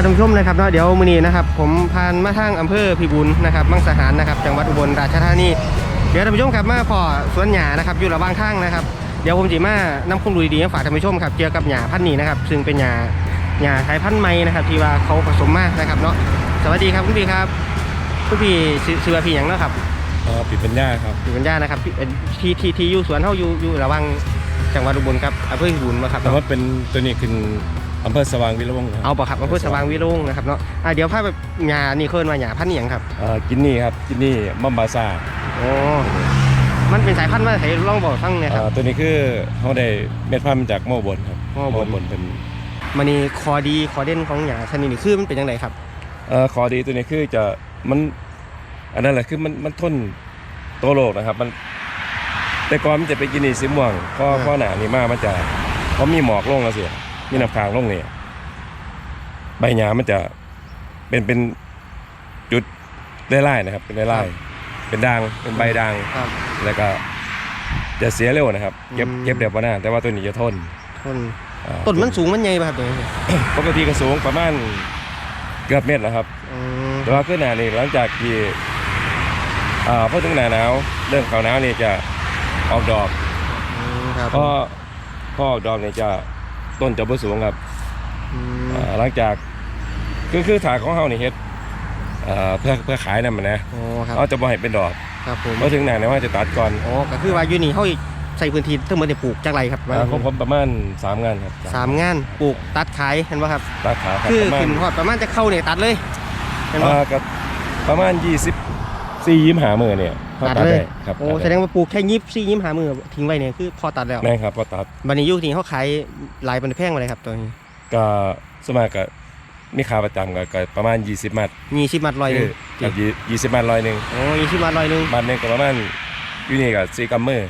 ครับท่านผู้ชมนะครับเนาะเดี๋ยวมื้อนี้นะครับ ผมพานมาทางอำเภอพิบูลนะครับมังสาหารนะครับ จังหวัดอุบลราชธานีเดี๋ยวท่านผู้ชมครับมาพอสวนหญ้านะครับอยู่ระหว่างทางนะครับเดี๋ยวผมจะมานำข้อมูลดีๆมาฝากท่านผู้ชมครับเกี่ยวกับหญ้าพันธุ์นี้นะครับ ซึ่งเป็นหญ้าหญ้าสายพันธุ์ใหม่นะครับ ที่ว่าเขาผสมมานะครับเนาะสวัสดีครับคุณพี่ครับคุณพี่ชื่อชื่อว่าพี่หยังเนาะครับอ๋อปิดเป็นหญ้าครับอยู่กันย่านะครับที่เอ่อที่ที่ที่อยู่สวนเฮาอยู่อยู่ระหว่าง จังหวัดอุบลครับอำเภอพิบูลมาครับแต่ว่าเป็นตัวนี้คืออำเภอสว่างวิรวงศ์ครับเอาปะครับอำเภอสว่างวิโรงนะครับเนาะอะเดี๋ยวพาแบบหญ้านี่เคินว่าหญ้าพันธุ์อิหยังครับเอ่อกินนี่ครับกินนี่มัมบาซาโอ้มันเป็นสายพันธุ์มาใส่ลองบอกฟังหน่อยครับ เอ่อตัวนี้คือเขาได้เม็ดพันธุ์จากโมบนครับโม่บน บนเป็นมันนี่คอดีคอเด่นของหญ้าชนิดนี้คือมันเป็นยังไงครับ เอ่อขอดีตัวนี้คือจะมันอันนั้นแหละคือมันมันทนโตโลกนะครับ มัน แต่ก่อนมันจะไปกินนี่สีม่วงพออ่าพอหนานี่มามันจะพอมีหมอกลงแล้วสิมีน้ำค้างลงเนี่ยใบหญ้ามันจะเป็นเป็นจุดไล่ๆนะครับ เป็นไล่ๆเป็นด่างเป็นใบด่างครับ แล้วก็ จะเสียเร็วนะครับ เก็บอืมเก็บเดี๋ยวปนานแต่ว่าตัวนี้จะทนต้นอ่าต้นมันสูงมันใหญ่ป่ะครับตัวนี้ปกติก็สูงประมาณเกือบเมตรแล้วครับ อืมแต่ว่าขึ้นหนานี่หลังจากที่อ่าพอถึงหนาหนาวเริ่มเข้าหนาวนี่จะ ออกดอกอืมครับพอพอออกดอกนี่จะต้นจะบ่สูงครับอืมอ่าหลังจากคือคือถาของเฮานี่เฮ็ดอ่าเพื่อเพื่อขายนั่นมันนะโอ้ครับเอาจะบ่ให้เป็นดอกครับผมพอถึงหนาหนาวจะตัดก่อนโอ้ก็คือว่าอยู่นี่เฮาอีกใส่พื้นที่ทั้งหมดเนี่ยปลูกจากไรครับอ่าของผมประมาณสามงานครับสามงานปลูกตัดขายเห็นป่ะครับตัดขาครับคือประมาณ ขึ้นฮอดประมาณจะเข้าเนี่ยตัดเลยเห็นป่ะอ่ากับประมาณ 24 25หามือเนี่ย เขาตัดตัดเลย ได้ครับโอ้ตัดแสดงว่าปลูกแค่ยิบซี่ยิบหามือทิ้งไว้เนี่ยคือพอตัดแล้วแม่นครับพอตัดบันนี้อยุคที่เขาขายหลายบันแพงมาเลยครับตัวนี้ก็สวนมัยก็มีค่าประจำก็ก็ประมาณ 20มัดมีสิบมัดลอยหนึงกับยี่20มัดร้อยหนึงโอ้มีสิบมัดลอยหนึงมัดหนึงก็ประมาณอยู่นี่ก็4กำมือ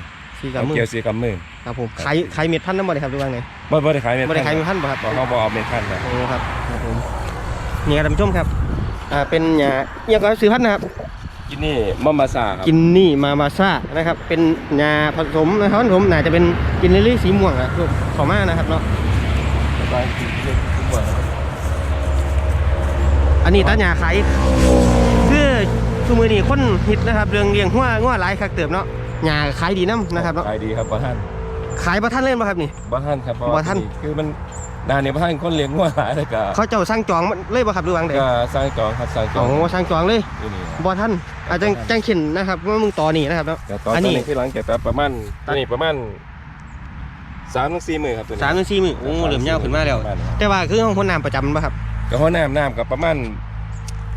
สี่เอากำมือเกี่ยว4กำมือครับผมขายขายเม็ดพันธุ์น้ำบ่ได้ครับหรือว่าไงบ่บ่ได้ขายเม็ดบ่ได้ขายเม็ดพันธุ์บ่ครับ บ่เฮาบ่เอาเม็ดพันธุ์ครับโอ้ครับครับผมนี่ครับท่านผู้ชมครับอ่าเป็นหญ้าเนี่ยก็ซื้อพันธุ์นะครับ กินนี่มัมบาซาครับกินนี่มามาซ่านะครับ เป็นหญ้าผสมนะครับท่านผู้ชมน่าจะเป็นกินลิลลี่สีม่วงอะขอมานะครับเนาะไปกินเรื่องทุกวันครับอันนี้ตาหญ้าขายคือคือมือนี้คนฮิตนะครับ เรื่องเลี้ยงหัวงัวหลายคักเติบเนาะหญ้าขายดีน้ำนะครับเนาะขายดีครับบ่ทันขายประทันเล่นป่ะครับนี่บ่ทันครับเพราะบ่ว่าทันคือมัน นานนี่บ่ทันคนเลี้ยงงัวหลายเลยก็เขาเจ้าสร้างจองมันเลยป่ะครับหรือว่าไงก็สร้างจองครับสร้างจอโอ้งสร้างจองเลยอยู่นี่บ่ท่านอาจจะจังเข็นนะครับว่ามึงต่อนี่นะครับเนาะ แต่ตอนอันนี้ นี้คือหลังจากตัดประมาณตัวนี้ประมาณสามถึงสี่มือครับตัวนี้สามถึงสี่มือโอ้เหลื่อมยาวขึ้นมาแล้ว ประณนั้น แต่ว่าคือห้องพ่นน้ำประจำป่ะครับก็ห้องน้ำน้ำกับประมาณ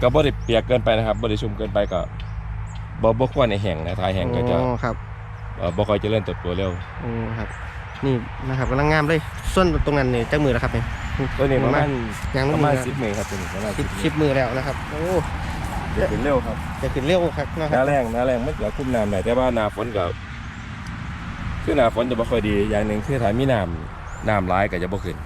ก็บ่ได้เปียกเกินไปนะครับบ่ได้ชุ่มเกินไปก็บ่บ่ควรในแห้งนะทายแห้งก็จะโอ้ครับเอ่อบ่ค่อยเจริญเติบโตเร็ว โอ้ครับ นี่นะครับกำลังงามเลย ส่วนตรงนั้นเนี่ยจักมือแล้วครับเนี่ยตัวนี้ประมาณยางปน้ำระมืมาณอ10มือครับตัวนี้ประมาณสิบ10สิบมือแล้วนะครับ โอ้เดี๋ยวขึ้นเร็วครับจะขึ้นเร็วครับนะหครัน้าบแรงหน้าแรงมันจะคุมน้ำได้แต่ว่าหน้าฝนก็คือหน้าฝนจะบ่ค่อยดีอย่างหนึงคือถ้ามีน้ำน้ำร้ายก็จะบ่ขึ้น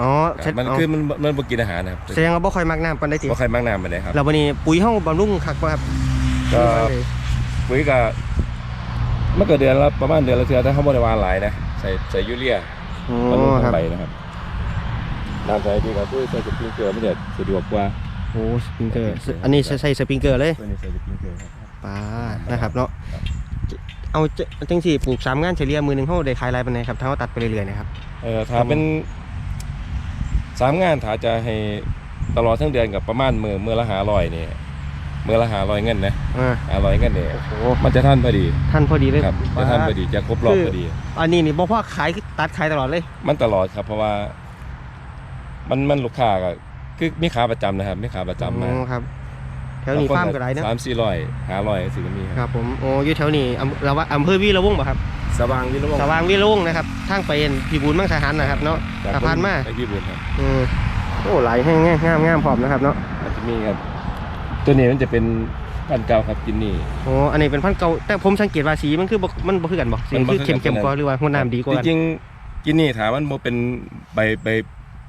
อ๋อเสร็จมันอ๋อคือมันมันบ่กินอาหารนะครับแสดงว่าบ่ค่อยมักน้ำปานใดติบ่ค่อยมักน้ำปานใดครับแล้ววันนี้ปุ๋ยเฮาบำรุงคักป่ะครับก็ปุ๋ยก็มันก็เดือนละประมาณเดือนละเทื่อถ้าเขาบ่ได้หวานหลายนะ ใส่ใส่ยูเรียโอ้บำรุงคทั้รับงใบนะครับน้ำใส่ดีก็คือใส่สปริงเกอร์มันจะสะดวกกว่าโอ้สปริงเกอร์อันนี้ใส่สปริงเกอร์เลยตัวนี้ใส่สปริงเกอร์ครับ ป้านะครับเนาะเอาจะจังสี่ปลูกสามงานเฉลี่ยมือหนึ่งเขาได้ขายรายปันไหนครับถ้าเขาตัดไปเรื่อยๆนะครับ เออถ้าเป็นสามงานถ้าจะให้ตลอดทั้งเดือนกับประมาณมือมือละหาร้อยนี่ มือละหาร้อยเงินนะอ่าหาร้อยเงินเนี่ยโอ้โหมันจะท่านพอดีท่านพอดีเลยครับจะท่านพอดีจะครบรอบพอดี อันนี้นี่บอกว่าขายตัดขายตลอดเลย มันตลอดครับ เพราะว่า มันมันลูกค้าก็คือมีขาประจำนะครับมีขาประจำมาอ๋อครับแถวนี้ฟาร์มก็ได้นะสามสี่ร้อยห้าร้อยสิก็มีคครับรับผมโอ้อยู่แถวนี้อำเราว่าอำเภอวีระวงศ์ป่ะครับสว่างวิโรจน์สว่างวีระวงศ์นะครับทางไปเอ็นพิบูลมังสาหารนะครับเนาะจากสะพานมา ไปพี่บุญครับอืมโอ้หลายแห้งงามงามพร้อมนะครับเนาะ มันจะมีครับ ตัวนี้มันจะเป็นพันธุ์เก่าครับกินนี่ โอ้อันนี้เป็นพันธุ์เก่าแต่ผมสังเกตว่าสีมันคือบ่มันบ่คือกันบ่สีมันบ่คือคือเข้มกัเข้นมกว่าหรือว่าหัวน้ำดีกว่าจกันริงๆกินนี่ถามมันโมเป็นใบใบ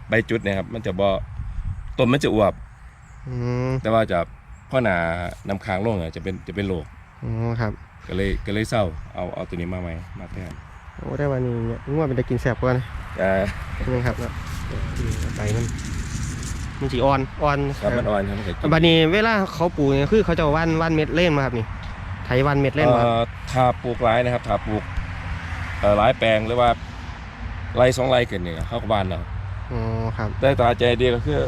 ใบจุดเนะครับมันจะบ่ต้นมันจะอวบอืมแต่ว่าจะพ่อหนานำค้างลงอะจะเป็นจะเป็นโรคอ๋อครับก็เลยก็เลยเศร้าเอาเอาตัวนี้มาใหม่มาแทนโอ้ได้วันนี้เนี่ยง่วงเป็นตะกินแสบกว่านะอ่านี่ครับเนาะนี่ใบมัน มันสิอ่อนอ่อนครับมันอ่อนครับมันก็กินบัดนี้เวลาเขาปลูกเนี่ยคือเขาจะว่านว่านเม็ดเล่นมาครับนี่ไถว่านเม็ดเล่นมาครับเอ่อถ้าปลูกหลายนะครับถ้าปลูกเอ่อหลายแปลงหรือว่าไรสองไรเกินเนี่ยเข้ากับบ้านเราอ๋อครับแต่ตาใจดีก็คือ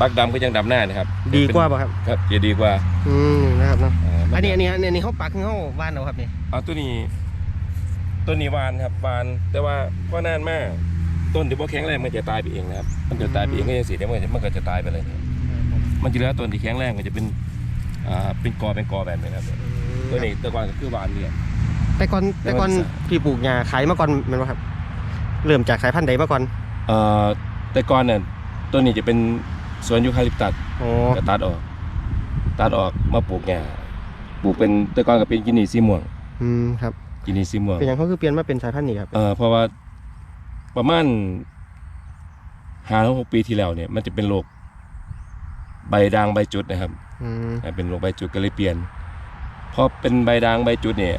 ปักดำก็ยังดำหน้านะครับ ดีกว่าป่ะครับครับจะดีกว่าอืมนะครับเนาะเมัอันนี้อันนี้อันนี้อันนี้เขาปักคือเขาว่านเอาครับนี่เอาตัวนี้ต้นนี้หวานครับหวานแต่ว่าก็นานมาก ต้นที่พวกแข็งแรงมันจะตายไปเองนะครับ มันจะตายไปเองก็ยังสีเดี๋ยวมันก็จะมันก็จะตายไปเลย มันจะเหลือต้นที่แข็งแรงก็จะเป็นอ่าเป็นกอเป็นกอแบบนี้ครับตัวนี้แตะกอนก็คือหวานเนี่ย แต่ก่อนแต่ก่อนพี่ปลูกหญ้าขายมาก่อนแมันบ่ครับ เริ่มจากสายพันธุ์ใดมาก่อนเอ่อแต่ก่อนเนี่ยต้นนี้จะเป็นสวนยูคาลิปตัสอ๋อก็ตัดออก ตัดออกมาปลูกหญ้าปลูกเป็นแต่ก่อนก็เป็นกินีสีม่วงอืมครับกินีสีม่วงเป็นหยังเขาคือเปลี่ยนมาเป็นสายพันธุ์นี้ครับ เอ่อเพราะว่า ประมาณห้าถึงหกปีที่แล้วเนี่ย มันจะเป็นโรคใบด่างใบจุดนะครับอืมอ่าเป็นโรคใบจุดก็เลยเปลี่ยนพอเป็นใบด่างใบจุดเนี่ย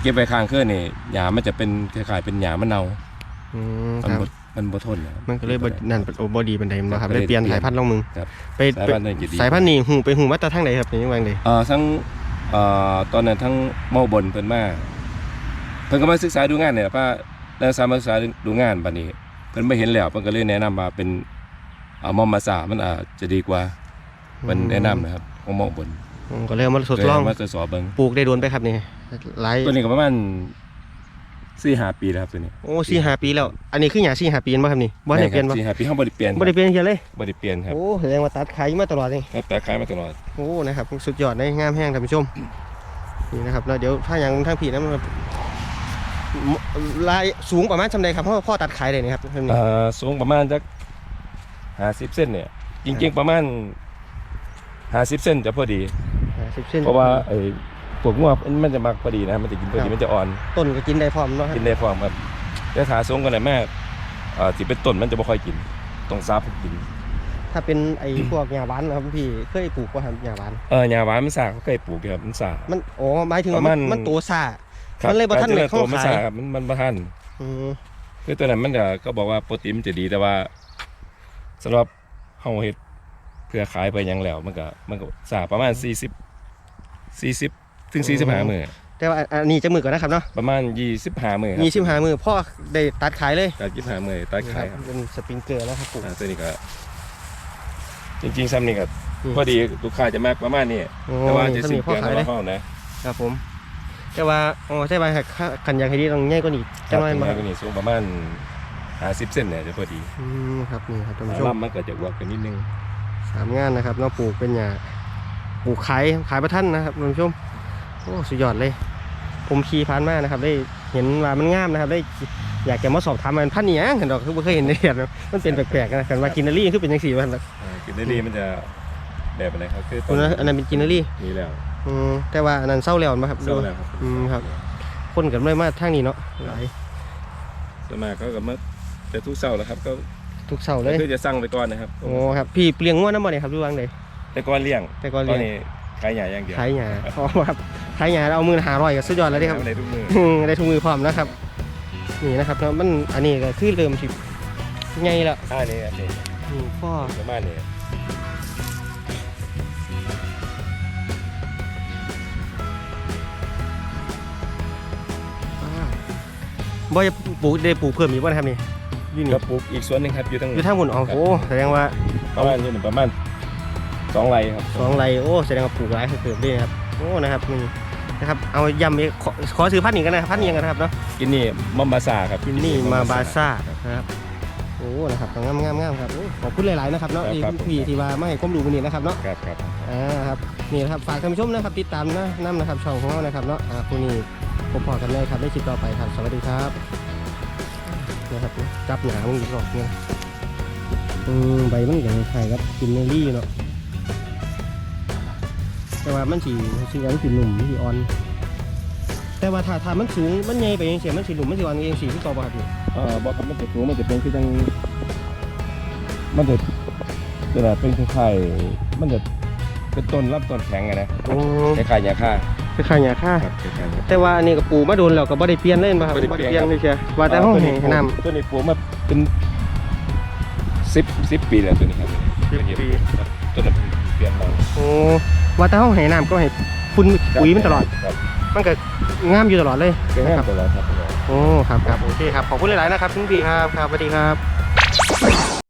เก็บไว้ข้างเครื่องนี่หญ้ามันจะเป็นคล้ายๆเป็นหญ้ามะนาวอืมมันครับบ่มันบ่ทนนะครับมันก็เลยบ่นั่นเป็นโอบดีเป็นไดมันบ่ครับครับเลยเปลี่ยนเลยเปลี่ยนสายพันธุ์ลงมึงครับไปสายพันธุ์นั่นจะดีสายพันธุ์นี้หูไปหูมาแต่ทางไหนครับนี่ยังไงเลยเอ่อทั้งเอ่อตอนนั้นทั้งเมาบนเพิ่นมาเพิ่นก็มาศึกษาดูงานเนี่ยป้า นักศึกษามาศึกษาดูงานบัดนี้เพิ่นไม่เห็นแล้วเพิ่นก็เลยแนะนำว่าเป็นเอามอมมาสามันอาจจะดีกว่าเพิ่นแนะนำนะครับของเมาบนอืมก็เลยเอามาทดลองมาทดสอบเบิ่งปลูกได้โดนไปครับนี่หลายตัวนี้ก็ประมาณ4-5ปีแล้วครับตัวนี้โอ้สี่ห้าปีแล้ว อันนี้คือหญ้าสี่ห้าปีมั้งครับนี่บ่ได้เปลี่ยนบ่4-5ปีเฮาบ่ได้เปลี่ยนบ่ได้เปลี่ยนเฮียเลยบ่ได้เปลี่ยนครับโอ้แสดงว่าตัดขายมาตลอดนี่ครับแต่ขายมาตลอดโอ้นะครับสุดยอดในงามแห้งท่านผู้ชมนี่นะครับแล้วเดี๋ยวถ้าอย่างทางผีนะมัน ลายสูงประมาณชำใดครับเพราะว่าพ่อตัดขายเลยนี่ครับท่านนี่เอ่อสูงประมาณจัก50เซนเนี่ย จริงๆประมาณ50เซนจะพอดีสิบเส้นเพราะว่าไอ้พวกงัวมันจะมักพอดีนะครับมันจะกินพอดีมันจะอ่อน ต้นก็กินได้พร้อมเนาะครับกินได้พร้อมครับแต่ถ้าสูงกันหน่อยแม่เอ่อสิเป็นต้นมันจะไม่ค่อยกินต้องซับให้กิน ถ้าเป็นไอ้พวกหญ้าหวานนะครับพี่เคยปลูกว่าครับหญ้าหวานเออหญ้าหวานมันสาเขาเคยปลูกอยู่ครับมันสามันโอ้หมายถึงว่าประมามัณนมันโตซ่าครับ มันเลยบ่ทันการได้เจริญเข้าตัวมันขายสาครับมันมันบ่ทันอืมคือตัวนั้นมันจะก็บอกว่าโปรตีนมันจะดีแต่ว่าสำหรับเฮาเฮ็ดเพื่อขายไปหยังแล้วมันก็มันก็สาประมาณ 40 40ถึง45มื้อแต่ว่าอันนี้จะมือก่อนนะครับเนาะประมาณ25มื้อครับมีชิมหามือพ่อได้ตัดขายเลยการ25มื้อตัดขายครับเป็นสปริงเกอร์แล้วครับปลูกอ่าตัวนี้ก็จริงๆซ้ำนี่ก็อืมพอดีลูกค้าจะมากประมาณนี้โอ้แต่ว่าจะถ้าสิ้มีนพ่อเปลืองขายแล้เลวยเขานะครับผม แต่ว่าอ๋อใช่ไหมครับค่าขันอยากให้ดีต้องง่ายกว่านี้คจัรับงไรตัวมานี้ก็นี่สูงประมาณ50เซนเนี่ยจะพอดีอืมครับนี่ครับท่านผู้ชมลำมันก็จะอวบกันนิดนึงสามงานนะครับเราปลูกเป็นหญ้าปลูกขายขายประทันนะครับท่านผู้ชมโอ้สุดยอดเลย ผมขี่ผ่านมานะครับ ได้เห็นว่ามันงามนะครับ ได้อยากจะมาสอบถามมันพันธุ์นี้เห็นดอกคือไม่เคยเห็นในเดียนะมันเป็นแปลกๆนะกันว่ากินนารีคือเป็นยังสี่วันละอ่ากินได้ดีมันจะแบบอะไรครับคืออันนั้นอันนั้นเป็นกินนารีนี่แล้ว อืมแต่ว่าอันนั้นเศร้าแล้วมาครับเศร้าแล้วครับอืมครับ คนกันเลยมาทางนี้เนาะหลายส่วนมากเขาก็มาแต่ทุกเศร้าแล้วครับ ก็ทุกเสาร์เลยคือจะสั่งไปก่อนนะครับโอ้ครับพี่เปลียงง่วนน้ำบ่เนี่ยครับดูวางเลยแต่ก่อนเลี้ยงแต่ก่อนตเรีอยนนนี้ขายใหญ่อย่างเดียวขายหยาเพราะว่าขายหยาเอามือหาร่อยกับสุดยอดแล้วดิครับในทุกมืออืมได้ทุกมือพร้อมนะครับนี่นะครับแล้วมันอันนี้ก็คือเริ่มสิไงละอ่านี่ครับนี่นี่พ่อประมาณนี้ บ่จะปลูกได้ปลูกเพิ่มอีกบ่นะครับนี่อยู่นี่ก็ปลูกอีกส่วนหนึ่งครับอยู่ทั้งอยู่ทางบนอ๋อโอ้แสดงว่าประมาณนี้ประมาณสองไร่ครับสองไรโอ้แสดงว่าปลูกหลายเพิ่มด้วยนะครับโอ้นะครับนี่นะครับเอายำอีกขอขอซื้อพันธุ์นี้กันนะครับพันธุ์นี้กันนะครับเนาะกินนี่มัมบาซาครับกินนี่มาบาซ่านะครับโอ้นะครับงามงามงามครับโอ้ขอบคุณหลายๆนะครับเนาะที่พี่ที่ว่ามาให้ความรู้วันนี้นะครับเนาะครับครับอ่าครับนี่นะครับฝากท่านผู้ชมนะครับติดตามนะน้ำนะครับช่องของเรานะครับเนาะอ่าคู่นี้ พบพอกันเลยครับได้คลิปต่อไปครับ สวัสดีครับนะครับจับหนามึงอีกรอบเนี่ยอืมใบมันอย่างไข่ครับกินเนลี่เนาะแต่ว่ามันสีสีอันสีหนุ่มสีอ่อน แต่ว่าถ้าถ้ามันสูงมันใหญ่ไปยังเสียมันสีหนุ่มมันสีอ่อนเองสีที่ต่อบ่ครับพี่เอ่อบอกครับมันจะสูงมันจะเป็นคือจังมันจะจะแบบเป็นคล้ายๆมันจะเป็นต้นรับต้นแข็งอะนะโอ้คล้ายๆหญ้าค่า คือขายหยาค่าครับคล้ายๆแต่ว่าอันนี้กับปูมาโดนแล้วก็บ่ได้เปลี่ยนเลยป่ะครับบ่ได้บ่เปลี่ได้ยนเปลี่ยน เลยเชียวว่าแต่ห้องให้น้ำ ตัวนี้ปลูกมาเป็นสิบสิบปีแล้วตัวนี้ครับสิบปี ครับต้นน้ำเปลี่ยนมาโอ้ว่าแต่เฮาให้น้ำก็ให้ฝุ่นปุ๋ยมันตลอด ครับมันก็งามอยู่ตลอดเลยเป็นนะงาคมรับตลอดครับ โอ้ครับครับโอเคครับขอบคุณหลายๆนะครับคุณพี่ครับครับสวัสดีครับ